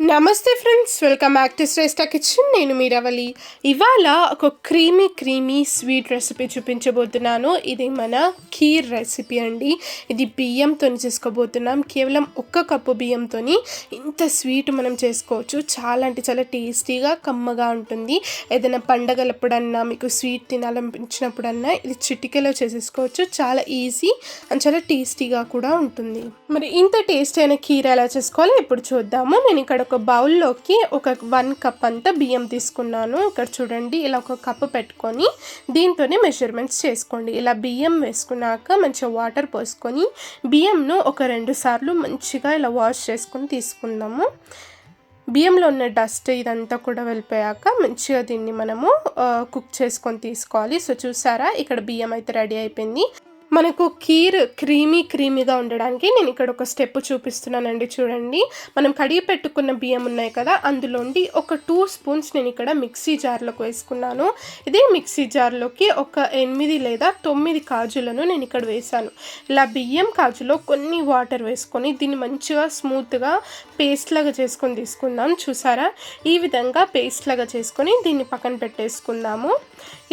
నమస్తే friends welcome back to Shreshta kitchen. నేను మీరవలి ఇవాళ ఒక క్రీమీ క్రీమీ స్వీట్ రెసిపీ చూపించబోతున్నాను. ఇది మన ఖీర్ రెసిపీ అండి. ఇది బియ్యంతో చేసుకోబోతున్నాం. కేవలం ఒక్క కప్పు బియ్యంతో ఇంత స్వీట్ మనం చేసుకోవచ్చు. చాలా అంటే చాలా టేస్టీగా కమ్మగా ఉంటుంది. ఏదైనా పండగలప్పుడన్నా మీకు స్వీట్ తినాలనిపించినప్పుడన్నా ఇది చిటికెలో చేసేసుకోవచ్చు. చాలా ఈజీ అండ్ చాలా టేస్టీగా కూడా ఉంటుంది. మరి ఇంత టేస్టీ అయిన కీర ఎలా చేసుకోవాలో ఇప్పుడు చూద్దాము. నేను ఇక్కడ ఒక బౌల్లోకి ఒక వన్ కప్ అంతా బియ్యం తీసుకున్నాను. ఇక్కడ చూడండి ఇలా ఒక కప్పు పెట్టుకొని దీంతోనే మెజర్మెంట్స్ చేసుకోండి. ఇలా బియ్యం వేసుకున్నాక మంచిగా వాటర్ పోసుకొని బియ్యంను ఒక రెండు సార్లు మంచిగా ఇలా వాష్ చేసుకొని తీసుకుందాము. బియ్యంలో ఉన్న డస్ట్ ఇదంతా కూడా వెళ్ళిపోయాక మంచిగా దీన్ని మనము కుక్ చేసుకొని తీసుకోవాలి. సో చూసారా ఇక్కడ బియ్యం అయితే రెడీ అయిపోయింది. మనకు కీర్ క్రీమీ క్రీమీగా ఉండడానికి నేను ఇక్కడ ఒక స్టెప్ చూపిస్తున్నానండి చూడండి. మనం కడిగి పెట్టుకున్న బియ్యం ఉన్నాయి కదా అందులోండి ఒక టూ స్పూన్స్ నేను ఇక్కడ మిక్సీ జార్లోకి వేసుకున్నాను. ఇదే మిక్సీ జార్లోకి ఒక ఎనిమిది లేదా తొమ్మిది కాజులను నేను ఇక్కడ వేసాను ఇలా బియ్యం కాజులో కొన్ని వాటర్ వేసుకొని దీన్ని మంచిగా స్మూత్గా పేస్ట్ లాగా చేసుకొని తీసుకుందాం చూసారా? ఈ విధంగా పేస్ట్ లాగా చేసుకొని దీన్ని పక్కన పెట్టేసుకుందాము.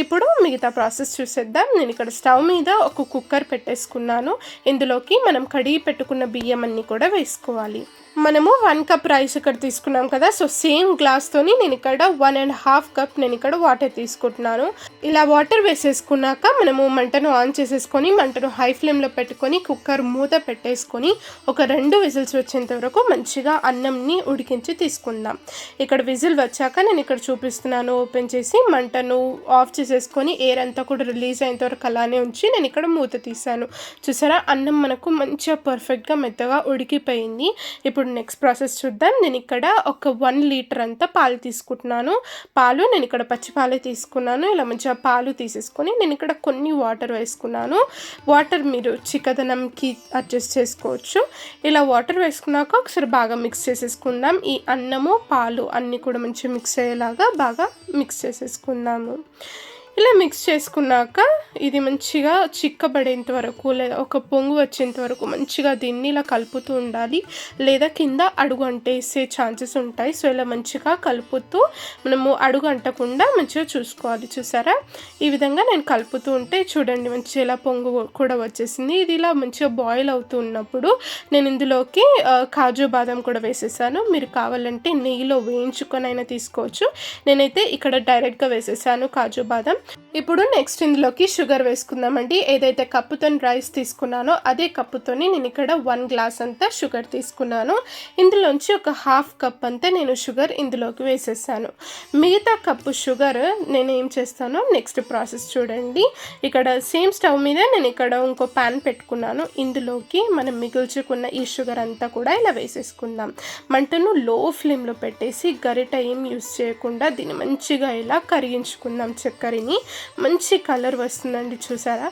ఇప్పుడు మిగతా ప్రాసెస్ చూసేద్దాం. నేను ఇక్కడ స్టవ్ మీద ఒక కుక్కర్ పెట్టేసుకున్నాను. ఇందులోకి మనం కడిగి పెట్టుకున్న బియ్యం అన్నీ కూడా వేసుకోవాలి. మనము వన్ కప్ రైస్ ఇక్కడ తీసుకున్నాం కదా. సో సేమ్ గ్లాస్తోని నేను ఇక్కడ వన్ అండ్ హాఫ్ కప్ నేను ఇక్కడ వాటర్ తీసుకుంటున్నాను. ఇలా వాటర్ వేసేసుకున్నాక మనము మంటను ఆన్ చేసేసుకొని మంటను హై ఫ్లేమ్లో పెట్టుకొని కుక్కర్ మూత పెట్టేసుకొని ఒక రెండు విజిల్స్ వచ్చేంత వరకు మంచిగా అన్నంని ఉడికించి తీసుకుందాం. ఇక్కడ విజిల్ వచ్చాక నేను ఇక్కడ చూపిస్తున్నాను. ఓపెన్ చేసి మంటను ఆఫ్ చేసేసుకొని ఎయిర్ అంతా కూడా రిలీజ్ అయ్యేంత వరకు అలానే ఉంచి నేను ఇక్కడ మూత తీసాను చూసారా? అన్నం మనకు మంచిగా పర్ఫెక్ట్గా మెత్తగా ఉడికిపోయింది. ఇప్పుడు ఇప్పుడు నెక్స్ట్ ప్రాసెస్ చూద్దాం. నేను ఇక్కడ ఒక వన్ లీటర్ అంతా పాలు తీసుకుంటున్నాను. పాలు నేను ఇక్కడ పచ్చిపాలే తీసుకున్నాను. ఇలా మంచిగా పాలు తీసేసుకొని నేను ఇక్కడ కొన్ని వాటర్ వేసుకున్నాను. వాటర్ మీరు చిక్కదనంకి అడ్జస్ట్ చేసుకోవచ్చు. ఇలా వాటర్ వేసుకున్నాక ఒకసారి బాగా మిక్స్ చేసేసుకుందాం. ఈ అన్నము పాలు అన్నీ కూడా మంచిగా మిక్స్ అయ్యేలాగా బాగా మిక్స్ చేసేసుకుందాము. ఇలా మిక్స్ చేసుకున్నాక ఇది మంచిగా చిక్కబడేంత వరకు లేదా ఒక పొంగు వచ్చేంత వరకు మంచిగా దీన్ని ఇలా కలుపుతూ ఉండాలి. లేదా కింద అడుగు అంటేసే ఛాన్సెస్ ఉంటాయి. సో ఇలా మంచిగా కలుపుతూ మనము అడుగు అంటకుండా మంచిగా చూసుకోవాలి. చూసారా? ఈ విధంగా నేను కలుపుతూ ఉంటే చూడండి మంచిగా ఇలా పొంగు కూడా వచ్చేసింది. ఇది ఇలా మంచిగా బాయిల్ అవుతూ ఉన్నప్పుడు నేను ఇందులోకి కాజు బాదం కూడా వేసేసాను. మీరు కావాలంటే నెయ్యిలో వేయించుకొని అయినా తీసుకోవచ్చు. నేనైతే ఇక్కడ డైరెక్ట్గా వేసేసాను కాజు బాదం. ఇప్పుడు నెక్స్ట్ ఇందులోకి షుగర్ వేసుకుందామండి. ఏదైతే కప్పుతో రైస్ తీసుకున్నానో అదే కప్పుతోని నేను ఇక్కడ వన్ గ్లాస్ అంతా షుగర్ తీసుకున్నాను. ఇందులోంచి ఒక హాఫ్ కప్ అంతా నేను షుగర్ ఇందులోకి వేసేసాను. మిగతా కప్పు షుగర్ నేను ఏం చేస్తానో నెక్స్ట్ ప్రాసెస్ చూడండి. ఇక్కడ సేమ్ స్టవ్ మీద నేను ఇక్కడ ఇంకో ప్యాన్ పెట్టుకున్నాను. ఇందులోకి మనం మిగుల్చుకున్న ఈ షుగర్ అంతా కూడా ఇలా వేసేసుకుందాం. మంటను లో ఫ్లేమ్లో పెట్టేసి గరిట ఏం యూస్ చేయకుండా దీన్ని మంచిగా ఇలా కరిగించుకుందాం చక్కెరని. మంచి కలర్ వస్తుందండి చూసారా?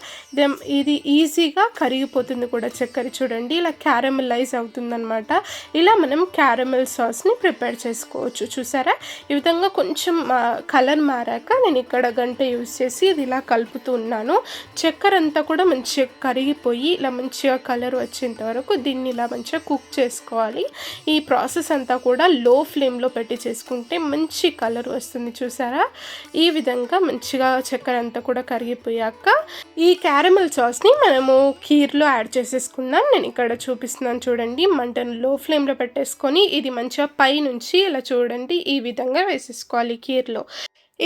ఇది ఈజీగా కరిగిపోతుంది కూడా చక్కెర చూడండి. ఇలా క్యారమలైజ్ అవుతుందన్నమాట. ఇలా మనం క్యారమెల్ సాస్ని ప్రిపేర్ చేసుకోవచ్చు చూసారా? ఈ విధంగా కొంచెం కలర్ మారాక నేను ఇక్కడ గంట యూస్ చేసి ఇది ఇలా కలుపుతూ ఉన్నాను. చక్కెర అంతా కూడా మంచిగా కరిగిపోయి ఇలా మంచిగా కలర్ వచ్చేంత వరకు దీన్ని ఇలా మంచిగా కుక్ చేసుకోవాలి. ఈ ప్రాసెస్ అంతా కూడా లో ఫ్లేమ్లో పెట్టి చేసుకుంటే మంచి కలర్ వస్తుంది చూసారా? ఈ విధంగా మంచిగా చక్కెర అంతా కూడా కరిగిపోయాక ఈ క్యారమల్ సాస్ని మనము కీర్లో యాడ్ చేసేసుకుందాం. నేను ఇక్కడ చూపిస్తున్నాను చూడండి. మంటను లో ఫ్లేమ్లో పెట్టేసుకొని ఇది మంచిగా పై నుంచి ఇలా చూడండి. ఈ విధంగా వేసేసుకోవాలి కీర్లో.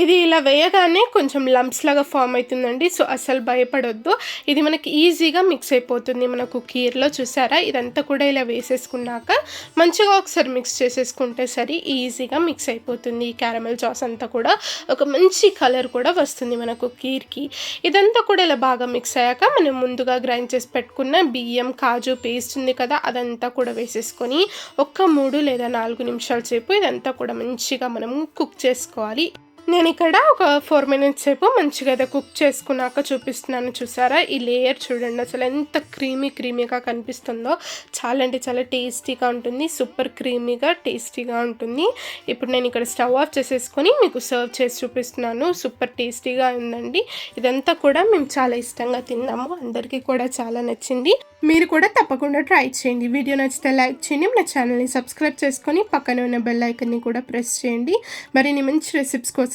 ఇది ఇలా వేయగానే కొంచెం లంప్స్ లాగా ఫామ్ అవుతుందండి. సో అసలు భయపడొద్దు. ఇది మనకి ఈజీగా మిక్స్ అయిపోతుంది మనకు కీర్లో చూసారా? ఇదంతా కూడా ఇలా వేసేసుకున్నాక మంచిగా ఒకసారి మిక్స్ చేసేసుకుంటే సరి ఈజీగా మిక్స్ అయిపోతుంది ఈ క్యారమెల్ సాస్ అంతా కూడా. ఒక మంచి కలర్ కూడా వస్తుంది మనకు కీర్కి ఇదంతా కూడా ఇలా బాగా మిక్స్ అయ్యాక మనం ముందుగా గ్రైండ్ చేసి పెట్టుకున్న బియ్యం కాజు పేస్ట్ ఉంది కదా అదంతా కూడా వేసేసుకొని ఒక్క మూడు లేదా నాలుగు నిమిషాల సేపు ఇదంతా కూడా మంచిగా మనము కుక్ చేసుకోవాలి. నేను ఇక్కడ ఒక ఫోర్ మినిట్స్ సేపు మంచిగా అయితే కుక్ చేసుకున్నాక చూపిస్తున్నాను చూసారా? ఈ లేయర్ చూడండి అసలు ఎంత క్రీమీ క్రీమీగా కనిపిస్తుందో. చాలా అంటే చాలా టేస్టీగా ఉంటుంది సూపర్ క్రీమీగా టేస్టీగా ఉంటుంది. ఇప్పుడు నేను ఇక్కడ స్టవ్ ఆఫ్ చేసేసుకొని మీకు సర్వ్ చేసి చూపిస్తున్నాను. సూపర్ టేస్టీగా ఉందండి. ఇదంతా కూడా మేము చాలా ఇష్టంగా తిన్నాము. అందరికీ కూడా చాలా నచ్చింది. మీరు కూడా తప్పకుండా ట్రై చేయండి. వీడియో నచ్చితే లైక్ చేయండి. మన ఛానల్ని సబ్స్క్రైబ్ చేసుకొని పక్కనే ఉన్న బెల్ ఐకన్ని కూడా ప్రెస్ చేయండి. మరిన్ని మంచి రెసిపీస్ కోసం